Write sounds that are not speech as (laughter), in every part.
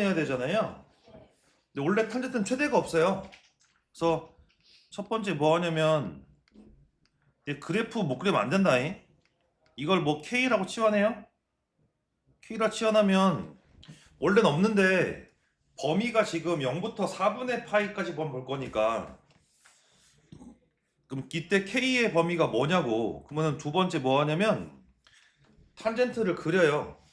해야 되잖아요. 근데 원래 탄젠트는 최대가 없어요. 그래서 첫 번째 뭐 하냐면 그래프 못 그리면 안 된다잉. 이걸 뭐 K라고 치환해요? K라 치환하면 원래는 없는데 범위가 지금 0부터 4분의 파이까지 볼 거니까 그럼 이때 K의 범위가 뭐냐고 그러면 두 번째 뭐 하냐면 탄젠트를 그려요.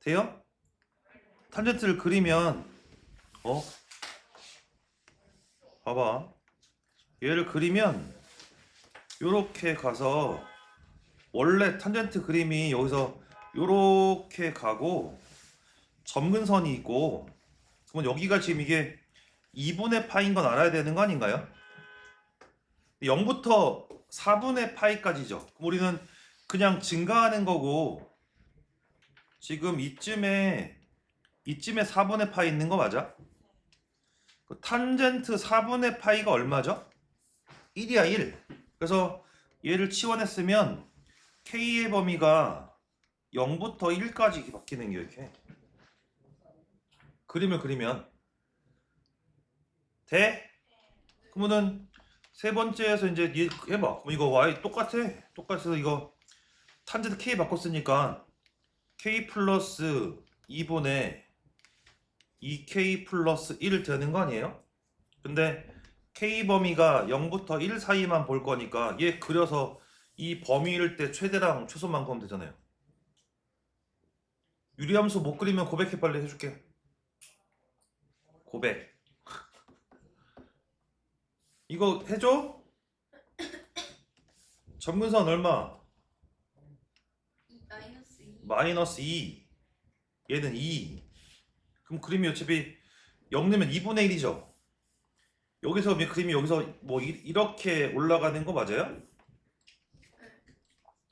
돼요? 탄젠트를 그리면 어? 봐봐 얘를 그리면 요렇게 가서 원래 탄젠트 그림이 여기서 요렇게 가고 점근선이 있고 그러면 여기가 지금 이게 2분의 파인 건 알아야 되는 거 아닌가요? 0부터 4분의 파이까지죠. 그럼 우리는 그냥 증가하는 거고 지금 이쯤에 이쯤에 4분의 파이 있는 거 맞아? 그 탄젠트 4분의 파이가 얼마죠? 1이야 1. 그래서 얘를 치환했으면 k의 범위가 0부터 1까지 이렇게 바뀌는 게 이렇게. 그림을 그리면 돼? 그러면은 세 번째에서 이제 얘 해봐. 그럼 이거 y 똑같아. 똑같아서 이거 탄젠트 k 바꿨으니까 k 플러스 2분의 2k 플러스 1 되는 거 아니에요? 근데 k 범위가 0부터 1 사이만 볼 거니까 얘 그려서 이 범위일 때 최대랑 최소만 구하면 되잖아요. 유리함수 못 그리면 고백해 빨리 해줄게. 고백. (laughs) 이거 해줘? (coughs) 전문선 얼마? 이 마이너스 2 마이너스 2 얘는 2 그럼 그림이 어차피 0 넣으면 2분의 1이죠 여기서 뭐 그림이 여기서 뭐 이- 이렇게 올라가는 거 맞아요?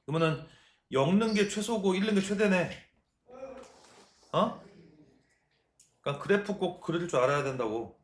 그러면은 0 넣은 게 최소고 1 넣은 게 최대네 어? 그러니까 그래프 꼭 그릴 줄 알아야 된다고